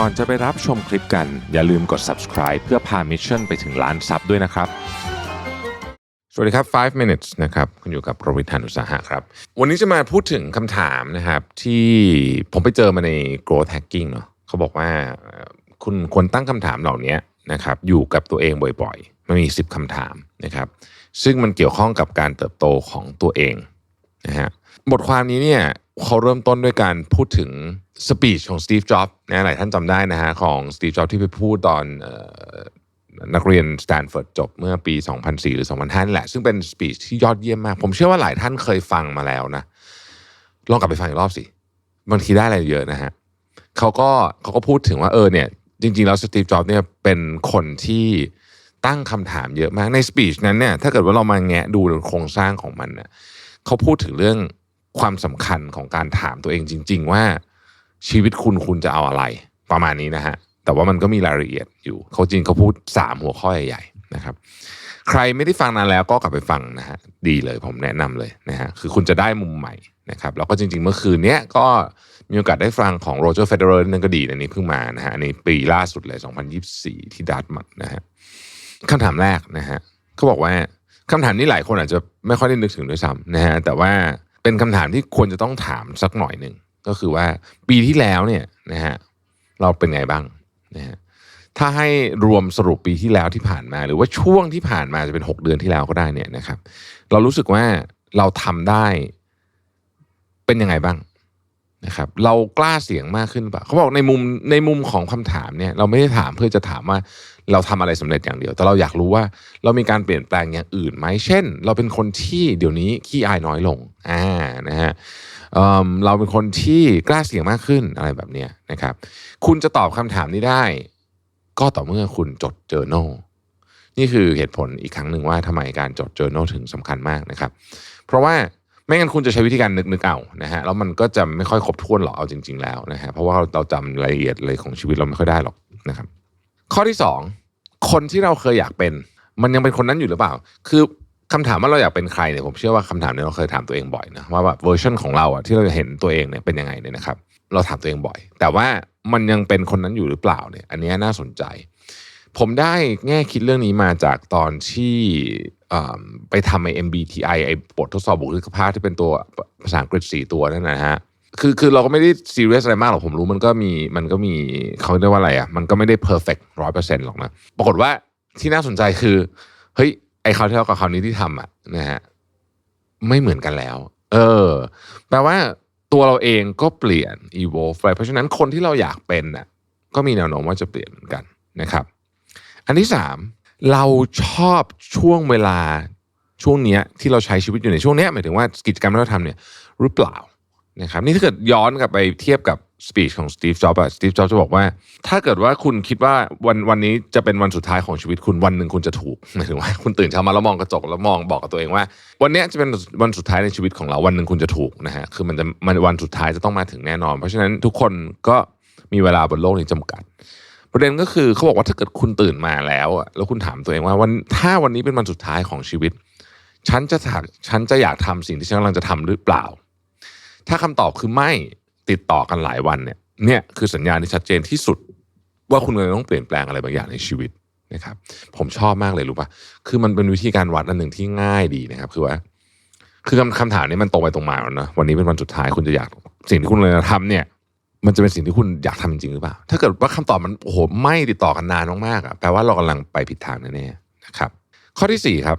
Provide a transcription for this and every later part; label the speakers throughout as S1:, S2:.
S1: ก่อนจะไปรับชมคลิปกัน อย่าลืมกด subscribe เพื่อพามิชชั่นไปถึงล้านซับด้วยนะครับ สวัสดีครับ 5 minutes นะครับ คุณอยู่กับโรบิทานุตสาหะครับ วันนี้จะมาพูดถึงคำถามนะครับ ที่ผมไปเจอมาใน growth hacking เนาะเขาบอกว่าคุณควรตั้งคำถามเหล่านี้นะครับอยู่กับตัวเองบ่อยๆ มันมี 10คำถามนะครับ ซึ่งมันเกี่ยวข้องกับการเติบโตของตัวเองนะฮะ บทความนี้เนี่ยเขาเริ่มต้นด้วยการพูดถึงสปีชของสตีฟจ็อบส์นะหลายท่านจำได้นะฮะของสตีฟจ็อบส์ที่ไปพูดตอนออนักเรียนสแตนฟอร์ดจบเมื่อปี 2004 หรือ 2005แหละ ซึ่งเป็นสปีชที่ยอดเยี่ยมมาก ผมเชื่อว่าหลายท่านเคยฟังมาแล้วนะ ลองกลับไปฟังอีกรอบสิบางทีได้อะไรเยอะนะฮะเขาก็เขาก็พูดถึงว่าเออเนี่ย จริง ๆ แล้วสตีฟจ็อบส์เนี่ยเป็นคนที่ตั้งคำถามเยอะมากในสปีชนั้นเนี่ยถ้าเกิดว่าเรามาแงะดูโครงสร้างของมันเนี่ยเขาพูดถึงเรื่อง ความสำคัญของการถามตัวเองจริง ๆ ว่าชีวิตคุณคุณจะเอาอะไร ประมาณนี้นะฮะ แต่ว่ามันก็มีรายละเอียดอยู่ เขาจริงเขาพูด 3 หัวข้อใหญ่ๆนะครับ ใครไม่ได้ฟังนานแล้วก็กลับไปฟังนะฮะดีเลยผมแนะนำเลยนะฮะคือคุณจะได้มุมใหม่นะครับแล้วก็จริง ๆ เมื่อคืนเนี้ยก็มีโอกาสได้ฟังของโรเจอร์เฟเดอร์นั่นก็ดีอันนี้เพิ่งมานะฮะอันนี้ปีล่าสุดเลย 2024 ที่ดัตมัดนะฮะคำถามแรกนะฮะเขาบอกว่าคำถามนี้หลายคนอาจจะไม่ค่อยได้นึกถึงด้วยซ้ำนะฮะแต่ว่า เป็นคำถามที่ควรจะต้องถามสักหน่อยหนึ่งก็คือว่าปีที่แล้วเนี่ยนะฮะเราเป็นไงบ้างนะฮะถ้าให้รวมสรุปปีที่แล้วที่ผ่านมา หรือว่าช่วงที่ผ่านมาจะเป็น 6 เดือนที่แล้วก็ได้เนี่ยนะครับ เรารู้สึกว่าเราทำได้เป็นยังไงบ้าง นะครับเรากล้าเสียงมากขึ้นปะเขาบอกในมุมในมุมของคำถามเนี่ยเราไม่ได้ถามเพื่อจะถามว่าเราทำอะไรสำเร็จอย่างเดียว แต่เราอยากรู้ว่าเรามีการเปลี่ยนแปลงอย่างอื่นไหมเช่น เราเป็นคนที่เดี๋ยวนี้ขี้อายน้อยลงอ่านะฮะเเราเป็นคนที่กล้าเสียงมากขึ้นอะไรแบบเนี้ยนะครับคุณจะตอบคำถามนี้ได้ ก็ต่อเมื่อคุณจด journal นี่คือเหตุผลอีกครั้งหนึ่งว่าทำไมการจด journal ถึงสำคัญมากนะครับ เพราะว่า ไม่งั้นคุณจะใช้วิธีการนึกนึกเอานะฮะแล้วมันก็จะไม่ค่อยครบถ้วนหรอกเอาจริง ๆ แล้วนะฮะเพราะว่าเราจำรายละเอียดเลยของชีวิตเราไม่ค่อยได้หรอกนะครับ ข้อที่สองคนที่เราเคยอยากเป็น มันยังเป็นคนนั้นอยู่หรือเปล่า คือคำถามว่าเราอยากเป็นใครเนี่ยผมเชื่อว่าคำถามนี้เราเคยถามตัวเองบ่อยนะว่าแบบเวอร์ชันของเราอะที่เราเห็นตัวเองเนี่ยเป็นยังไงเนี่ยนะครับ เราถามตัวเองบ่อย แต่ว่ามันยังเป็นคนนั้นอยู่หรือเปล่าเนี่ย อันนี้น่าสนใจ ผมได้แง่คิดเรื่องนี้มาจากตอนที่ ไปทำไอ้ MBTI ไอ้บททดสอบบุคลิกภาพที่เป็นตัวภาษาอังกฤษสี่ตัวนั่นนะฮะคือคือเราก็ไม่ได้ซีเรียสอะไรมากหรอกผมรู้มันก็มีมันก็มีเขาเรียกว่าอะไรอะมันก็ไม่ได้เพอร์เฟกต์ร้อยเปอร์เซ็นต์หรอกนะปรากฏว่าที่น่าสนใจคือเฮ้ยไอ้คราวที่แล้วกับคราวนี้ที่ทำอะนะฮะไม่เหมือนกันแล้ว เออแปลว่าตัวเราเองก็เปลี่ยน evolve ไปเพราะฉะนั้นคนที่เราอยากเป็นน่ะก็มีแนวโน้มว่าจะเปลี่ยนเหมือนกันนะครับ อันที่สาม เราชอบช่วงเวลาช่วงเนี้ยที่เราใช้ชีวิตอยู่ในช่วงเนี้ยหมายถึงว่ากิจกรรมที่เราทำเนี่ยหรือเปล่านะครับนี่ถ้าเกิดย้อนกลับไปเทียบกับสปีชของสตีฟจ็อบส์สตีฟจ็อบส์จะบอกว่า ถ้าเกิดว่าคุณคิดว่าวันวันนี้จะเป็นวันสุดท้ายของชีวิตคุณวันหนึ่งคุณจะถูกหมายถึงว่าคุณตื่นเช้ามาแล้วมองกระจกแล้วมองบอกกับตัวเองว่า วันนี้จะเป็นวันสุดท้ายในชีวิตของเราวันหนึ่งคุณจะถูกนะฮะคือมันจะมันวันสุดท้ายจะต้องมาถึงแน่นอน เพราะฉะนั้นทุกคนก็มีเวลาบนโลกนี้จำกัด ประเด็นก็คือเขาบอกว่าถ้าเกิดคุณตื่นมาแล้วอะแล้วคุณถามตัวเองว่าวันถ้าวันนี้เป็นวันสุดท้ายของชีวิต ฉันจะถากฉันจะอยากทำสิ่งที่ฉันกำลังจะทำหรือเปล่า ถ้าคำตอบคือไม่ติดต่อกันหลายวันเนี่ย เนี่ยคือสัญญาณที่ชัดเจนที่สุด ว่าคุณกำลังต้องเปลี่ยนแปลงอะไรบางอย่างในชีวิตนะครับ ผมชอบมากเลยรู้ป่ะคือมันเป็นวิธีการวัดอันหนึ่งที่ง่ายดีนะครับ คือว่า คือคำคำถามนี้มันตรงไปตรงมาแล้วนะวันนี้เป็นวันสุดท้ายคุณจะอยากสิ่งที่คุณเลยทำเนี่ย มันจะเป็นสิ่งที่คุณอยากทำจริงหรือเปล่า ถ้าเกิดว่าคำตอบมันโอ้โหไม่ติดต่อกันนานมากๆอะแปลว่าเรากำลังไปผิดทางแน่ๆนะครับ ข้อที่สี่ครับ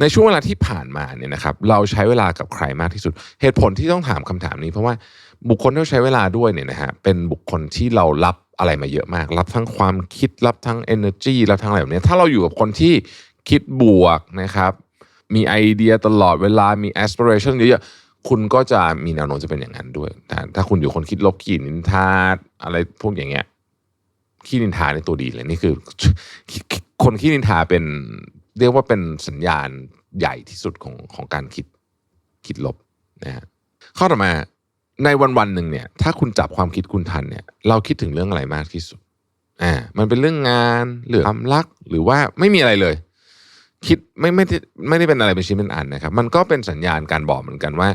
S1: ในช่วงเวลาที่ผ่านมาเนี่ยนะครับเราใช้เวลากับใครมากที่สุด เหตุผลที่ต้องถามคำถามนี้ เพราะว่าบุคคลที่เราใช้เวลาด้วยเนี่ยนะฮะเป็นบุคคลที่เรารับอะไรมาเยอะมาก รับทั้งความคิดรับทั้ง energy รับทั้งอะไรแบบนี้ถ้าเราอยู่กับคนที่คิดบวกนะครับ มีไอเดียตลอดเวลามี aspiration เยอะๆ คุณก็จะมีแนวโน้มจะเป็นอย่างนั้นด้วยแต่ถ้าคุณอยู่คนคิดลบขีนินทาอะไรพวกอย่างเงี้ยขี้นินทาในตัวดีเลยนี่คือ คนขี้นินทาเป็นเรียกว่าเป็นสัญญาณใหญ่ที่สุดของของการคิดคิดลบนะฮะข้อต่อมาในวันวันหนึ่งเนี่ย ถ้าคุณจับความคิดคุณทันเนี่ย เราคิดถึงเรื่องอะไรมากที่สุดอ่ามันเป็นเรื่องงานหรือความรักหรือว่าไม่มีอะไรเลย คิดไม่ไม่ได้ไม่ได้เป็นอะไรเป็นชิ้นเป็นอันนะครับ มันก็เป็นสัญญาณการบอกเหมือนกันว่า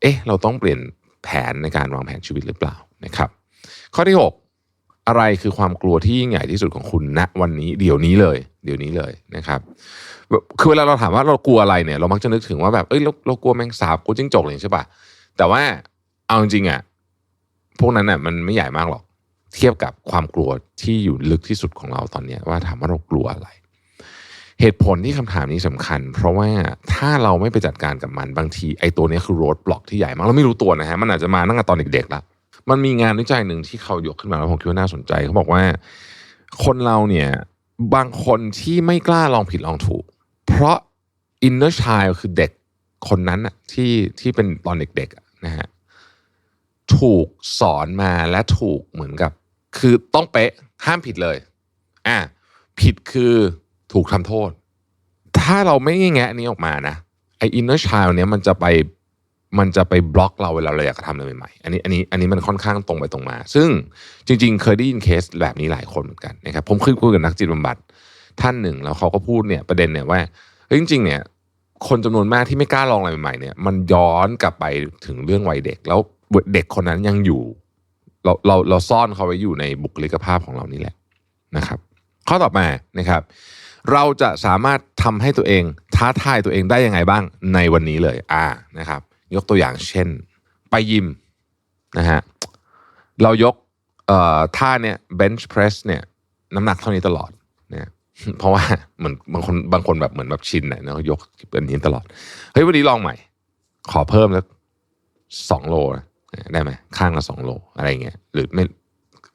S1: เอ๊ะ เราต้องเปลี่ยนแผนในการวางแผนชีวิตหรือเปล่านะครับ ข้อที่ 6 อะไรคือความกลัวที่ยิ่งใหญ่ที่สุดของคุณณวันนี้เดี๋ยวนี้เลย เดี๋ยวนี้เลยนะครับคือเวลาเราถามว่าเรากลัวอะไรเนี่ย เรามักจะนึกถึงว่าแบบเอ้ยเราเรากลัวแมงสาบกลัวจิ้งจกอะไรอย่างใช่ปะแต่ว่าเอาจริงอะพวกนั้นอะมันไม่ใหญ่มากหรอกเทียบกับความกลัวที่อยู่ลึกที่สุดของเราตอนเนี้ว่าถามว่าเรากลัวอะไร เหตุผลที่คำถามนี้สำคัญ เพราะว่าถ้าเราไม่ไปจัดการกับมันบางทีไอ้ตัวนี้คือโรดบล็อกที่ใหญ่มากเราไม่รู้ตัวนะฮะมันอาจจะมาตั้งแต่ตอนเด็กๆแล้วมันมีงานวิจัยหนึ่งที่เขายกขึ้นมาแล้วผมคิดว่าน่าสนใจเขาบอกว่า คนเราเนี่ยบางคนที่ไม่กล้าลองผิดลองถูก เพราะ inner child คือเด็กคนนั้นอะที่ที่เป็นตอนเด็กๆนะฮะถูกสอนมาและถูกเหมือนกับ คือต้องเป๊ะห้ามผิดเลย อะผิดคือ ถูกทำโทษ ถ้าเราไม่แงะอันนี้ออกมานะไอ้ inner child เนี้ยมันจะไปมันจะไปบล็อกเราเวลาเราอยากจะทำอะไรใหม่ๆ อันนี้อันนี้อันนี้มันค่อนข้างตรงไปตรงมา ซึ่งจริง ๆ เคยได้ยินเคสแบบนี้หลายคนเหมือนกันนะครับ ผมเคยคุยกับนักจิตบำบัดท่านหนึ่ง แล้วเขาก็พูดเนี่ยประเด็นเนี่ยว่าจริง ๆ เนี่ย คนจำนวนมากที่ไม่กล้าลองอะไรใหม่ๆเนี่ย มันย้อนกลับไปถึงเรื่องวัยเด็ก แล้วเด็กคนนั้นยังอยู่ เราเราเราซ่อนเขาไว้อยู่ในบุคลิกภาพของเรานี่แหละนะครับ ข้อต่อมานะครับ เราจะสามารถทำให้ตัวเองท้าทายตัวเองได้ยังไงบ้างในวันนี้เลยอ่านะครับ ยกตัวอย่างเช่น ไปยิมนะฮะเรายกเอ่อท่าเนี่ย bench press เนี่ยน้ำหนักเท่านี้ตลอดเนี่ยเพราะว่าเหมือนบางคนบางคนแบบเหมือนแบบชินเนี่ยนะยกเป็นนี้ตลอดเฮ้ยวันนี้ลองใหม่ ขอเพิ่มแล้วสองโลได้ไหมข้างละสองโลอะไรเงี้ยหรือไม่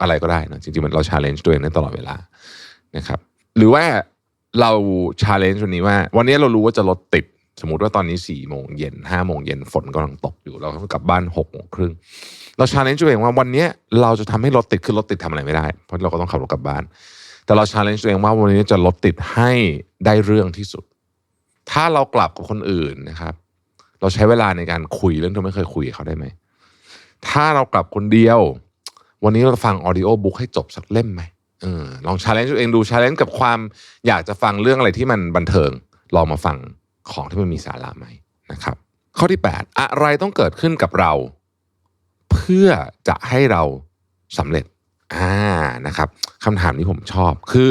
S1: อะไรก็ได้นะจริงๆมันเราชาเลนจ์ตัวเองได้ตลอดเวลานะครับ หรือว่า เราชาเลนจ์วันนี้ว่า วันนี้เรารู้ว่าจะรถติด สมมติว่าตอนนี้สี่โมงเย็นห้าโมงเย็นฝนกำลังตกอยู่ เราต้องกลับบ้านหกโมงครึ่งเราชาเลนจ์ตัวเองว่าวันนี้เราจะทำให้รถติดคือรถติดทำอะไรไม่ได้ เพราะเราก็ต้องขับรถกลับบ้าน แต่เราชาเลนจ์ตัวเองว่าวันนี้จะรถติดให้ได้เรื่องที่สุด ถ้าเรากลับกับคนอื่นนะครับ เราใช้เวลาในการคุยเรื่องที่ไม่เคยคุยเขาได้ไหมถ้าเรากลับคนเดียว วันนี้เราฟังออดิโอบุ๊กให้จบสักเล่มไหม ออลองชาเลนจ์ตัวเองดูชาเลนจ์กับความอยากจะฟังเรื่องอะไรที่มันบันเทิง ลองมาฟังของที่มันมีสาระไหมนะครับ ข้อที่ 8 อะไรต้องเกิดขึ้นกับเรา เพื่อจะให้เราสำเร็จอ่านะครับคำถามนี้ผมชอบคือ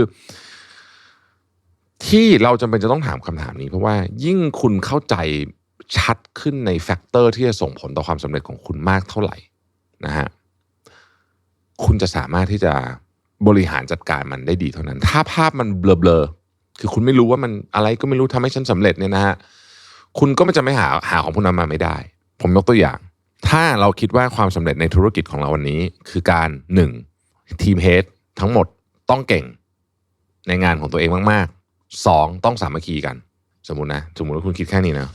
S1: ที่เราจำเป็นจะต้องถามคำถามนี้ เพราะว่ายิ่งคุณเข้าใจชัดขึ้นในแฟกเตอร์ที่จะส่งผลต่อความสำเร็จของคุณมากเท่าไหร่นะฮะคุณจะสามารถที่จะ บริหารจัดการมันได้ดีเท่านั้น ถ้าภาพมันเบลอๆคือคุณไม่รู้ว่ามันอะไรก็ไม่รู้ทำให้ฉันสำเร็จเนี่ยนะฮะคุณก็จะไม่หาหาของพวกนั้นมาไม่ได้ ผมยกตัวอย่าง ถ้าเราคิดว่าความสำเร็จในธุรกิจของเราวันนี้ คือการหนึ่งทีมเฮดทั้งหมดต้องเก่งในงานของตัวเองมากๆสองต้องสามัคคีกัน สมมุตินะสมมุติว่าคุณคิดแค่นี้นะ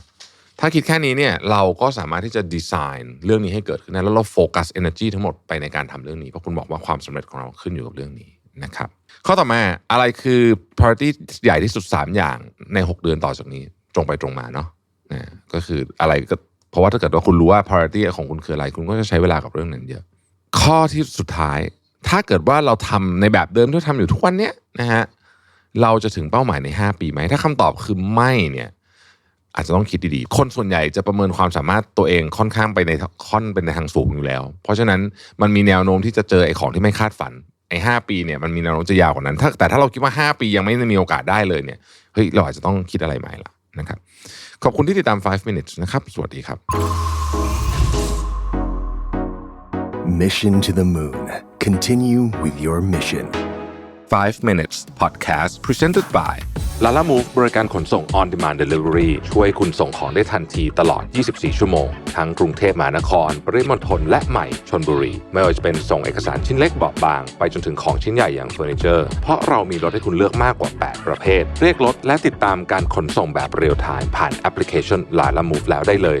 S1: ถ้าคิดแค่นี้เนี่ยเราก็สามารถที่จะดีไซน์เรื่องนี้ให้เกิดขึ้นได้แล้วเราโฟกัส energy ทั้งหมดไปในการทำเรื่องนี้เพราะคุณบอกว่าความสำเร็จของเราขึ้นอยู่กับเรื่องนี้นะครับข้อต่อมาอะไรคือ priority ใหญ่ที่สุด 3 อย่างใน 6 เดือนต่อจากนี้ตรงไปตรงมาเนาะนะก็คืออะไรก็เพราะว่าถ้าเกิดว่าคุณรู้ว่า priority ของคุณคืออะไร คุณก็จะใช้เวลากับเรื่องนั้นเยอะ ข้อที่สุดท้าย ถ้าเกิดว่าเราทำในแบบเดิมที่ทำอยู่ทุกวันเนี้ยนะฮะเราจะถึงเป้าหมายใน 5 ปีไหมถ้าคำตอบคือไม่เนี่ย อาจจะต้องคิดดีๆ คนส่วนใหญ่จะประเมินความสามารถตัวเองค่อนข้างไปในค่อนเป็นในทางสูงอยู่แล้ว เพราะฉะนั้นมันมีแนวโน้มที่จะเจอไอ้ของที่ไม่คาดฝันไอ้ห้าปีเนี่ยมันมีแนวโน้มจะยาวกว่านั้นถ้าแต่ถ้าเราคิดว่า 5 ปียังไม่ได้มีโอกาสได้เลยเนี่ยเฮ้ยเราอาจจะต้องคิดอะไรใหม่ละนะครับขอบคุณที่ติดตาม 5 minutes นะครับสวัสดีครับ
S2: Mission to the moon. Continue with your mission.
S1: 5 minutes podcast presented by ลาล่ามูฟบริการขนส่ง on demand delivery ช่วยคุณส่งของได้ทันทีตลอด 24 ชั่วโมง ทั้งกรุงเทพมหานคร ปริมณฑลและใหม่ชนบุรี ไม่ว่าจะเป็นส่งเอกสารชิ้นเล็กเบาบาง ไปจนถึงของชิ้นใหญ่อย่างเฟอร์นิเจอร์ เพราะเรามีรถให้คุณเลือกมากกว่า 8 ประเภท เรียกรถและติดตามการขนส่งแบบเรียลไทม์ผ่านแอปพลิเคชันลาล่ามูฟแล้วได้เลย